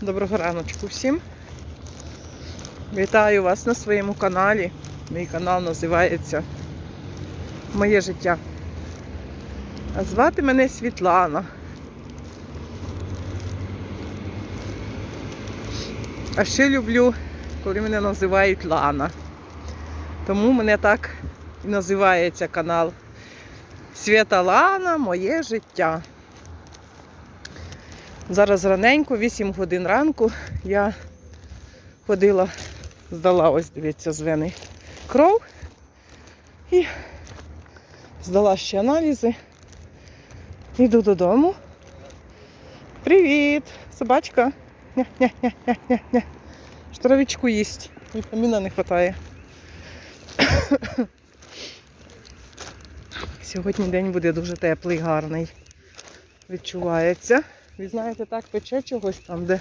Доброго раночку всім. Вітаю вас на своєму каналі. Мій канал називається Моє життя. А звати мене Світлана. А ще люблю, коли мене називають Лана. Тому мене так і називається канал Свята Лана, моє життя. Зараз раненько, 8 годин ранку, я ходила, здала, ось дивіться, з вени кров і здала ще аналізи. Йду додому. Привіт! Собачка. Ня-ня-ня-ня-ня. Штравичку їсть. Вітаміна не вистачає. Сьогодні день буде дуже теплий, гарний. Відчувається. Ви знаєте, так пече чогось там, де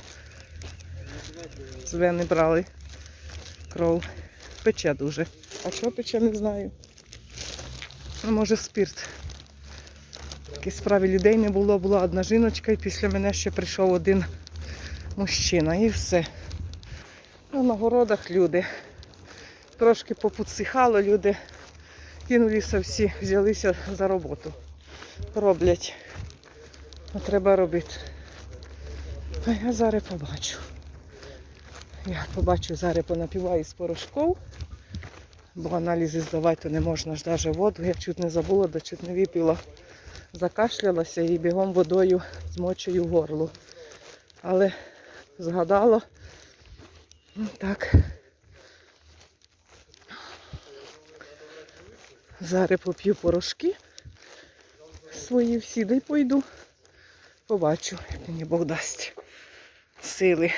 вени брали кров. Пече дуже. А що пече, не знаю. А може спирт. Такі справі людей не було, була одна жіночка, і після мене ще прийшов один мужчина. І все. А на городах люди. Трошки попудсихало, люди кинулися всі, взялися за роботу. Роблять. Треба робити. А я зараз побачу. Я побачу, зараз понапіваю з порошков, бо аналізи здавати не можна ж навіть воду. Я чуть не забула, да чуть не випила. Закашлялася і бігом водою змочую горло. Але згадала. Ну так. Зараз поп'ю порошки свої всі, да й пойду. Побачу, як мені Бог дасть сили.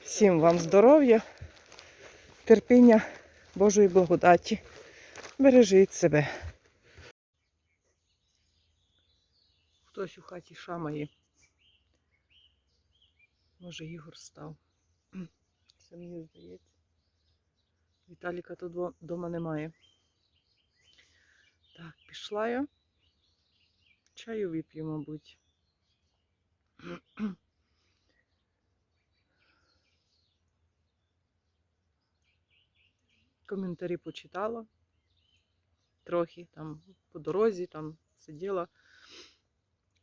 Всім вам здоров'я, терпіння, Божої благодаті. Бережіть себе. Хтось у хаті шамає. Може, Ігор став. Це мені здається. Віталіка тут вдома немає. Так, пішла я. Чаю вип'ю, мабуть. Коментарі почитала трохи там по дорозі, там сиділа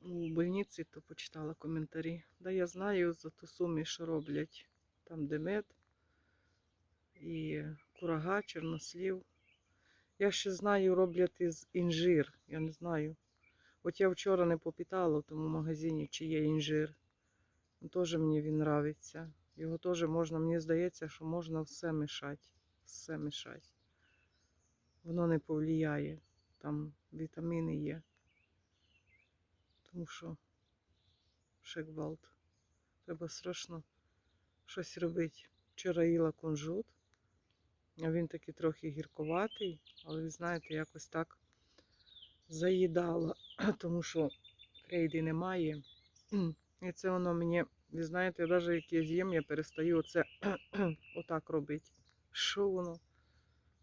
у больниці, то почитала коментарі. Да, я знаю за ту суміш, що роблять там де мед і курага, чорнослів. Я ще знаю, роблять із інжир. Я не знаю. От я вчора не попитала в тому магазині, чи є інжир. Ну, Теж мені він нравиться. Його теж можна, мені здається, що можна все мішати. Все мішати. Воно не повлияє. Там вітаміни є. Тому що ще гвалт. Треба страшно щось робити. Вчора їла кунжут. Він такий трохи гірковатий, але ви знаєте, якось так заїдала, тому що крейди немає. І це воно мені, ви знаєте, навіть як я з'їм, я перестаю оце отак робити. Що воно?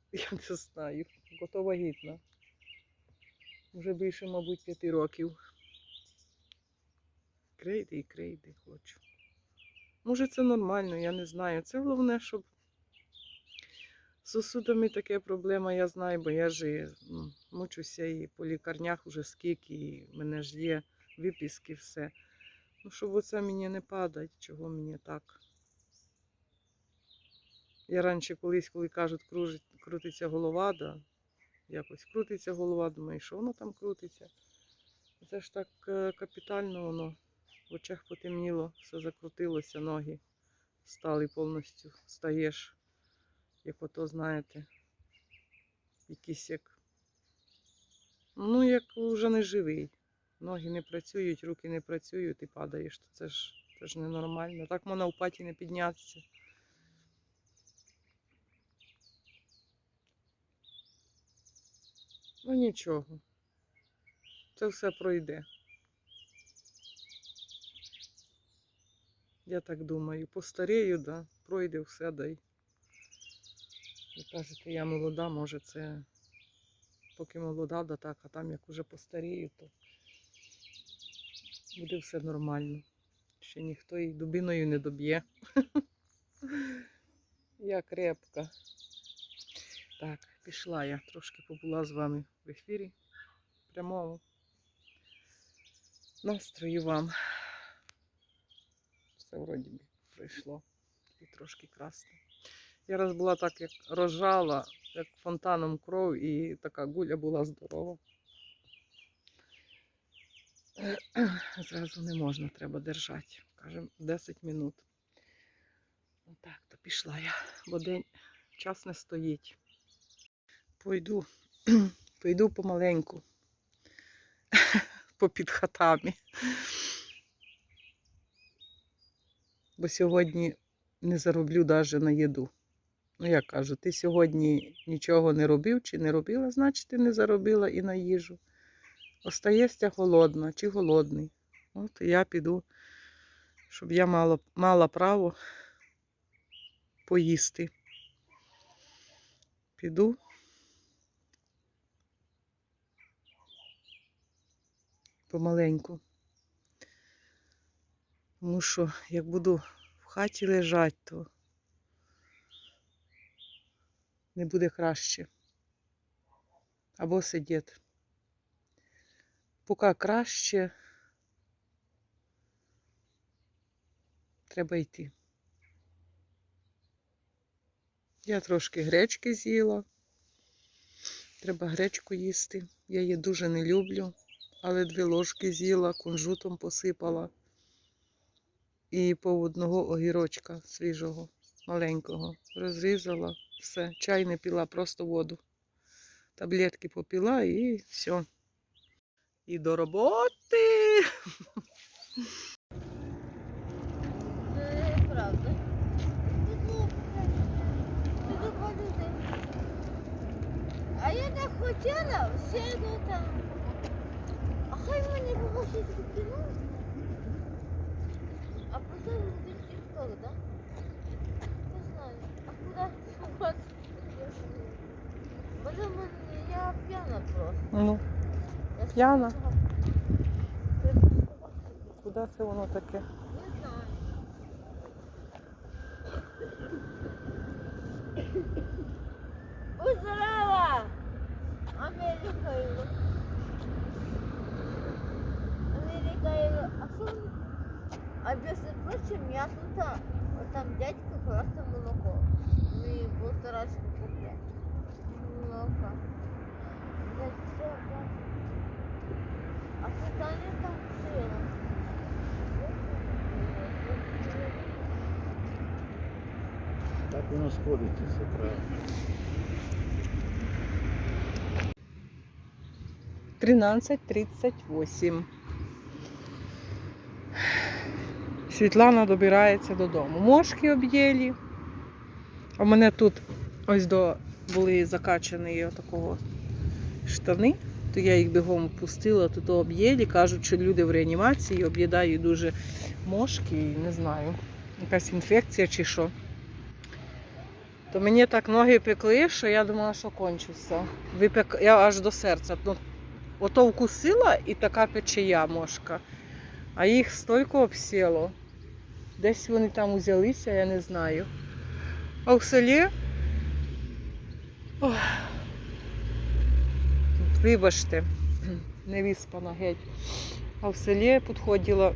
Я не знаю. Готова гідна. Вже більше, мабуть, п'яти років. Крейди і крейди хочу. Може, це нормально, я не знаю. Це головне, щоб з сосудами таке проблема, я знаю, бо я ж ну, мучуся і по лікарнях уже скільки, і в мене ж є виписки, все. Ну, щоб оце мені не падать, чого мені так. Я раніше колись, коли кажуть, кружить, крутиться голова, да, якось крутиться голова, думаю, що воно там крутиться. Це ж так е, капітально воно. В очах потемніло, все закрутилося, ноги стали повністю, стаєш як ото, знаєте, якийсь як. Ну, як вже не живий. Ноги не працюють, руки не працюють і падаєш. Це ж це ж ненормально. Так можна в паті не піднятися. Ну нічого. Це все пройде. Я так думаю, постарію, да, пройде все дай. Ви кажете, я молода, може це поки молода, да так, а там як уже постарію, то буде все нормально. Ще ніхто її дубиною не доб'є. Я крепка. Так, пішла я. Трошки побула з вами в ефірі. Прямому. Настрою вам. Все вроді би пройшло. І трошки красно. Я раз була так, як рожала, як фонтаном кров, і така гуля була здорова. Зразу не можна, треба держати. Кажемо, 10 минут. Отак, то пішла я, бо день час не стоїть. Пойду, пойду помаленьку, попід хатами. Бо сьогодні не зароблю навіть на їду. Ну, я кажу, ти сьогодні нічого не робив чи не робила, значить ти не заробила і на їжу. Остаєшся голодна чи голодний. От я піду, щоб я мала, мала право поїсти. Піду. Помаленьку. Тому що як буду в хаті лежати, то не буде краще. Або сидіти. Поки краще, треба йти. Я трошки гречки з'їла. Треба гречку їсти. Я її дуже не люблю, але дві ложки з'їла, кунжутом посипала. І по одного огірочка свіжого, маленького. Розрізала, все. Чай не пила, просто воду. Таблетки попила і все. І до роботи. Правда. А я так хотіла, сяду там. А хай мені попросить кіно. А потім буде тікток, да? Не знаю. А куди ховатися? Може, мене- я п'яна просто. Ну, Я П'яна? сказала, треба сховатися. куди це воно таке? Не знаю. Ой, здорово! Америка его. Америка его. А что он? А между прочим, я тут, а, вот там дядька красное молоко. Мы полторашку купили. Молоко. Я всё, да. А тут они там сыра. Так воно сходиться, все правильно. 13.38. Світлана добирається додому. Мошки об'єлі. А мене тут ось до були закачані отакого штани, то я їх бігом пустила, то то об'єлі. Кажуть, що люди в реанімації об'їдають дуже мошки, не знаю, якась інфекція чи що. То мені так ноги пекли, що я думала, що кончуся. Випек... Я аж до серця. Ну, ото вкусила і така печія мошка. А їх столько обсіло. Десь вони там узялися, я не знаю. А в селі. Ох. Вибачте, не виспана геть. А в селі підходила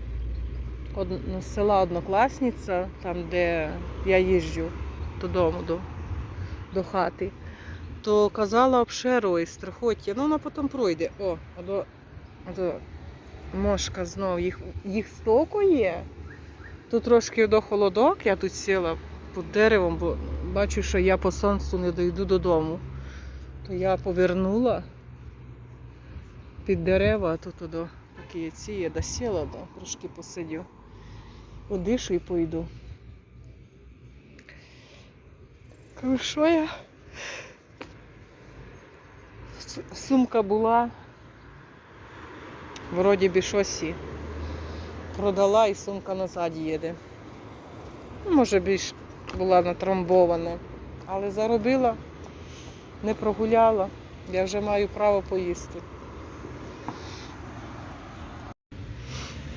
од... з села однокласниця, там, де я їжджу додому, до, до хати то казала обшеру і страхоття. Ну, вона потім пройде. О, до, до мошка знов. Їх, їх стоку є. Тут трошки до холодок, я тут сіла під деревом, бо бачу, що я по сонцю не дойду додому. То я повернула під дерева, а тут до такі ці є, досіла, да, трошки посидю. Одишу і пойду. Що я? Сумка була. Вроді би щось продала і сумка назад їде. Ну, Може більш була натрамбована. Але заробила, не прогуляла. Я вже маю право поїсти.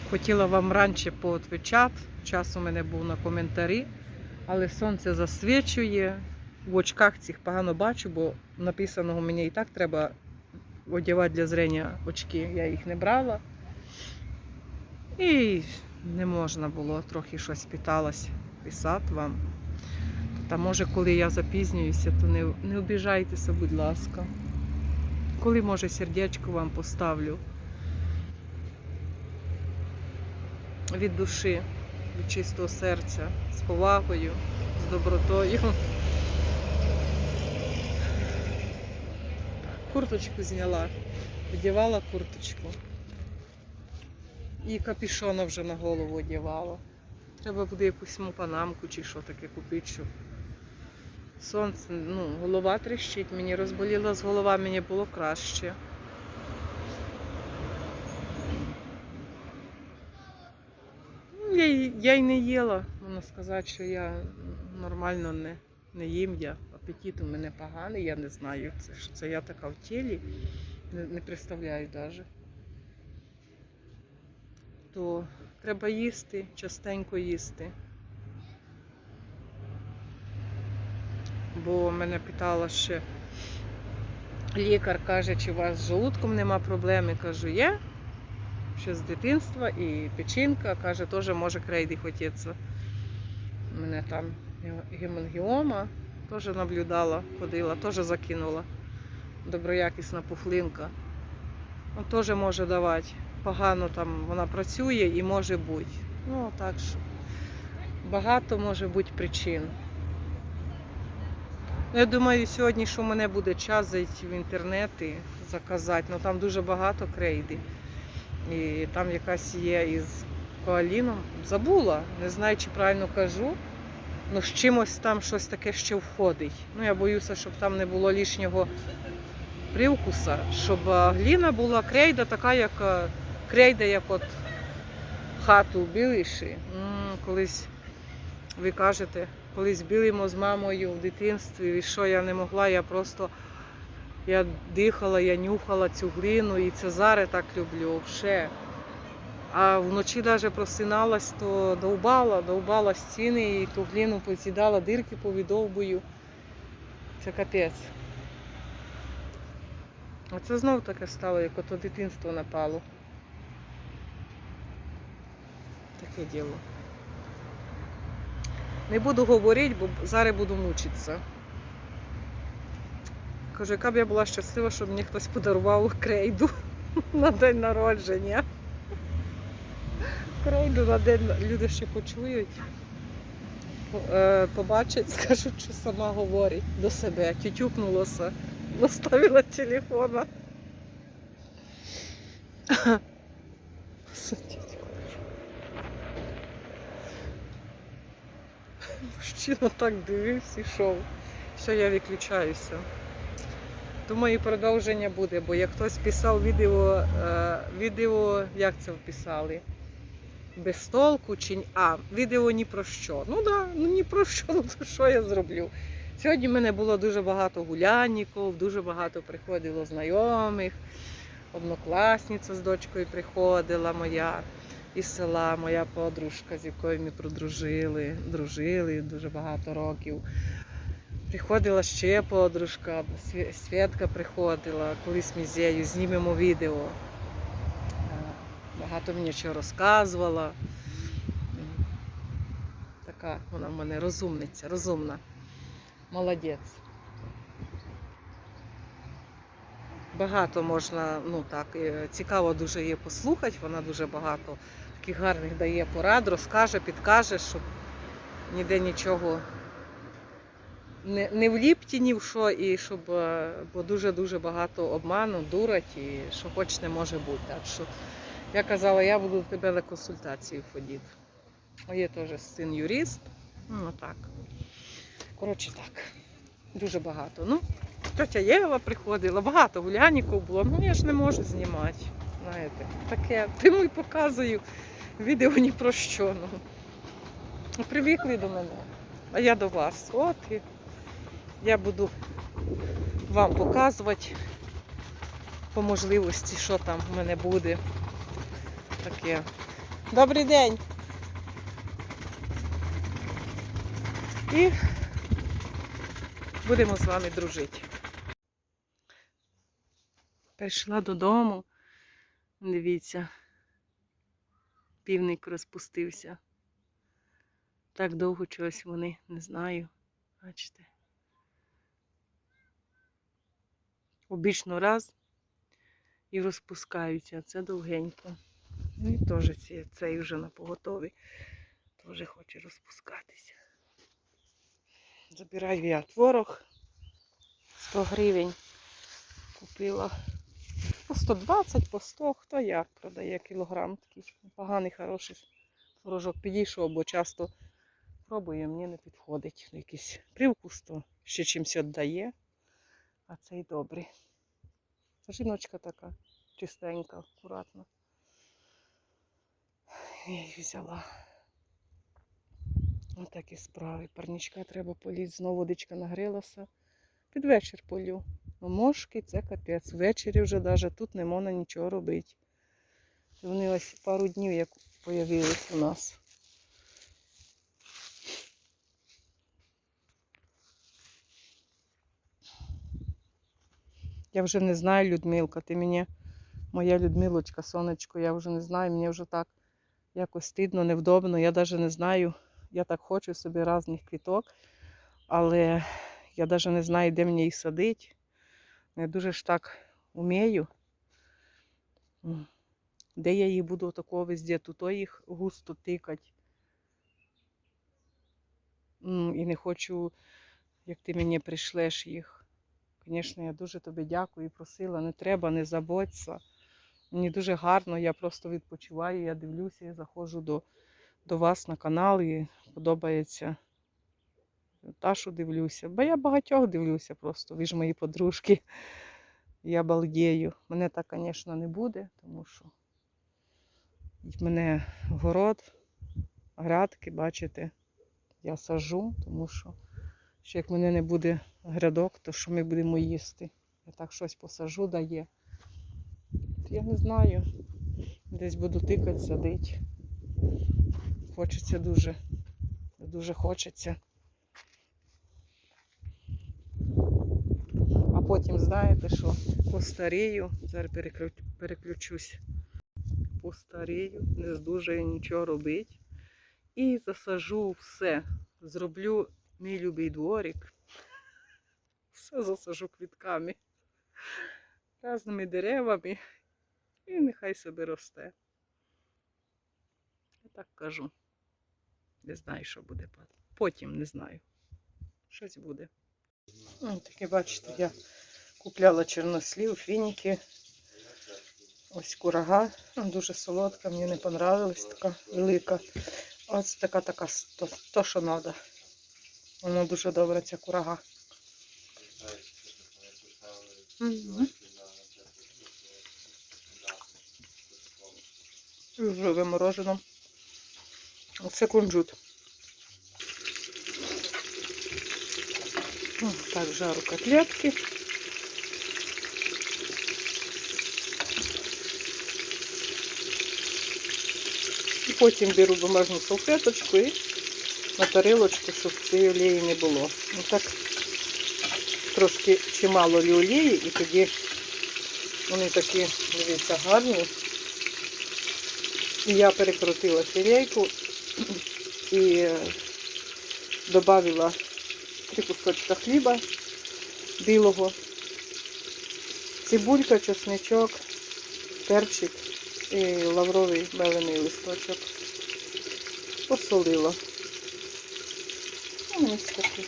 Хотіла вам раніше поотвечати, час у мене був на коментарі, але сонце засвічує. В очках цих погано бачу, бо написаного мені і так треба одягати для зрення очки. Я їх не брала. І не можна було трохи щось питалась писати вам. Та може, коли я запізнююся, то не, не обіжайтеся, будь ласка. Коли, може, сердечко вам поставлю від душі, від чистого серця, з повагою, з добротою. Курточку зняла, вдівала курточку. І капішона вже на голову одягала. Треба буде якусь панамку чи що таке купити, щоб сонце, ну, голова тріщить, мені розболіла з голова, мені було краще. Ну, Я, я й не їла, можна сказати, що я нормально не, не їм. Я. Апетит у мене поганий, я не знаю, це, що це я така в тілі, не, не представляю навіть. То треба їсти, частенько їсти. Бо мене питала ще лікар каже, чи у вас з желудком нема проблеми. Кажу, є. Ще з дитинства і печінка, каже, теж може крейди хотіться. У мене там гемангіома, теж наблюдала, ходила, теж закинула. Доброякісна пухлинка. Ну, теж може давати. Погано там вона працює і може бути. Ну, так що багато може бути причин. Ну, Я думаю, сьогодні, що в мене буде час зайти в інтернет і заказати. Ну там дуже багато крейди. І там якась є із коаліном. Забула, не знаю, чи правильно кажу. Ну, з чимось там щось таке ще входить. Ну, я боюся, щоб там не було лишнього привкуса, щоб гліна була крейда така, як крейда, як от хату білиші. Колись ви кажете, колись білимо з мамою в дитинстві, і що я не могла, я просто я дихала, я нюхала цю глину і це зараз так люблю. Ще. А вночі навіть просиналась, то довбала, довбала стіни і ту глину позідала, дирки повідовбую. Це капець. А це знов таке стало, як ото дитинство напало. Таке діло. Не буду говорити, бо зараз буду мучитися. Кажу, яка б я була щаслива, щоб мені хтось подарував крейду на день народження. Крейду на день люди ще почують, е, побачать, скажуть, що сама говорить до себе. Тютюкнулося, наставила телефона. Мужчина так дивився йшов. Все, я виключаюся. Думаю, продовження буде, бо як хтось писав відео, е, відео, як це вписали? Без толку чи а, відео ні про що. Ну да, ну ні про що, ну то що я зроблю? Сьогодні в мене було дуже багато гулянників, дуже багато приходило знайомих, однокласниця з дочкою приходила моя із села, моя подружка, з якою ми продружили, дружили дуже багато років. Приходила ще подружка, Свєтка приходила, колись нею знімемо відео. Е, Багато мені чого розказувала. Така вона в мене розумниця, розумна. Молодець. Багато можна, ну так, е, цікаво дуже її послухати, вона дуже багато таких гарних дає порад, розкаже, підкаже, щоб ніде нічого не, не вліпті ні в що, і щоб, е, бо дуже-дуже багато обману, дурать, і що хоч не може бути. Так що я казала, я буду до тебе на консультацію ходити. Є теж син юрист. Ну так. Коротше так. Дуже багато. Ну, тетя Єва приходила, багато гуляніків було, ну я ж не можу знімати. Знаєте, таке. Тому і показую відео ні про що. Ну. Ну, Привикли до мене, а я до вас. От і я буду вам показувати по можливості, що там в мене буде. Таке Добрий день. І будемо з вами дружити. Прийшла додому. Дивіться, півник розпустився. Так довго чогось вони, не знаю. Бачите. Обічно раз і розпускаються, це довгенько. Ну і теж цей вже на поготові. Теж хоче розпускатися. Забираю я творог 100 гривень. Купила по 120, по 100, хто як продає кілограм. Такий поганий, хороший творожок підійшов, бо часто пробую, мені не підходить. Якийсь привкус, то ще чимось віддає, а цей добрий. Жіночка така чистенька, акуратна. Я її взяла. Ось такі справи. Парничка треба політи, знову водичка нагрілася. Під вечір полю. Мошки це капець. Ввечері вже навіть тут не можна нічого робити. Вони ось пару днів як появились у нас. Я вже не знаю, Людмилка, ти мені, моя Людмилочка, сонечко, я вже не знаю, мені вже так якось стидно, невдобно. Я навіть не знаю. Я так хочу собі різних квіток, але я навіть не знаю, де мені їх садити. Не дуже ж так вмію. Де я їх буду такого везде, тут їх густо тикати. І не хочу, як ти мені прийшлеш їх. Звісно, я дуже тобі дякую і просила, не треба, не заботься. Мені дуже гарно, я просто відпочиваю, я дивлюся, я заходжу до, до вас на канал і подобається. Ташу дивлюся, бо я багатьох дивлюся просто, ви ж мої подружки. Я балдею. Мене так, звісно, не буде, тому що в мене город, грядки, бачите, я сажу, тому що ще як мене не буде грядок, то що ми будемо їсти? Я так щось посажу, дає. Я не знаю. Десь буду тикати, садити. Хочеться дуже. Дуже хочеться. Потім, знаєте що, постарію, зараз переключ, переключусь. Постарію, не здужаю нічого робити. І засажу все. Зроблю мій любий дворик. Все засажу квітками, разними деревами. І нехай собі росте. Я так кажу. Не знаю, що буде. Потім не знаю. Щось буде. Ось таке, бачите, я купляла чорнослів, фініки. Ось курага. Ну, Дуже солодка, мені не понравилась, така велика. Ось така така то, то що треба. Воно дуже добре, ця курага. Мгм. Вже виморожено. Оце кунжут. Так, жару котлетки. І потім беру бумажну салфеточку і на тарілочку, щоб цієї олії не було. Ну так трошки чимало олії, і тоді вони такі, дивіться, гарні. І я перекрутила філейку і додала три кусочка хліба білого, цибулька, чесничок, перчик і лавровий мелений листочок. Посолила. Ну, Ось такі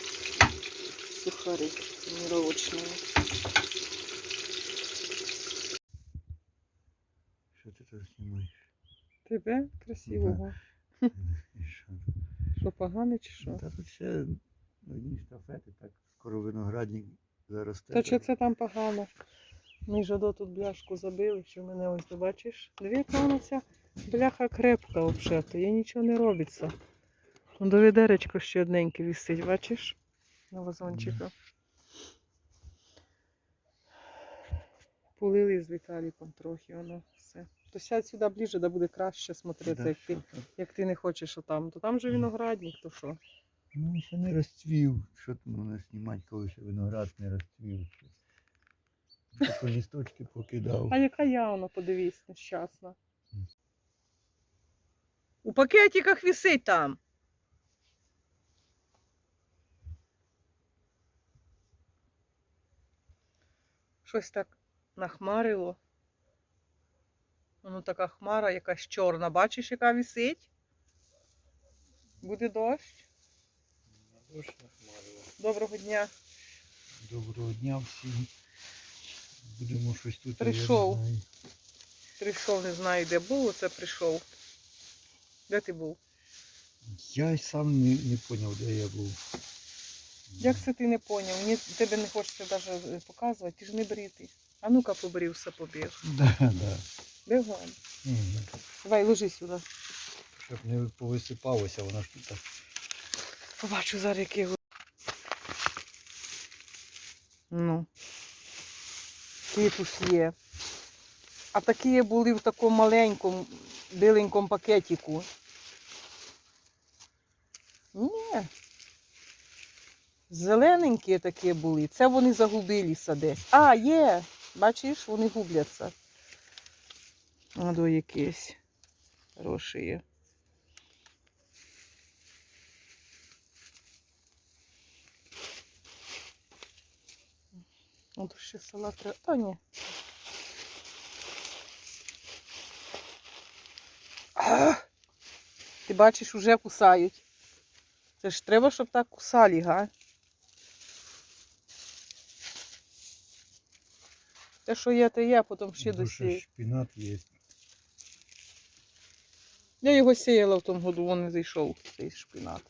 сухари тренировочні. Що ти тут знімаєш? Тебе красивого. Що? Погане чи що? Та тут одні штафети, так скоро виноградник заросте. Та що це там погано? Ми жадо тут бляшку забили, що мене ось ти бачиш. Вона ця бляха крепка взагалі, їй нічого не робиться. Ну, до відеречко ще одненьке висить, бачиш? На вазончика. Полили з Віталіком трохи, воно все. То сядь сюди ближче, да буде краще смотреться, Да, як ти, як ти не хочеш отам. То там же виноградник, то що? Ну, ще не розцвів. Що там мене знімати, коли ще виноград не розцвів. Тільки лісточки покидав. А яка я вона, подивись, нещасна. У пакетиках висить там. Щось так нахмарило. Воно така хмара, якась чорна. Бачиш, яка висить? Буде дощ. Доброго дня. Доброго дня всім. Будемо щось тут. я не Прийшов. Прийшов, не знаю, де був, оце прийшов. Де ти був? Я й сам не, не зрозумів, де я був. Як це ти не поняв? Мені тебе не хочеться навіть показувати, ти ж не бритий. А ну-ка побрився, побіг. Да, да. Бігом. Давай, ложи сюди. Щоб не повисипалося, вона ж тут. так. Побачу зараз, який. Ну. Кітус є. А такі були в такому маленькому, біленькому пакетику. Ні. Зелененькі такі були. Це вони загубилися десь. А, є. Бачиш, вони губляться. А до якийсь. Є. От ще салат треба. Та ні. А! Ти бачиш, уже кусають. Це ж треба, щоб так кусали, га? Те, що є, те є, потім ще досію. шпінат є. Я його сіяла в тому году, він не зайшов, цей шпинат.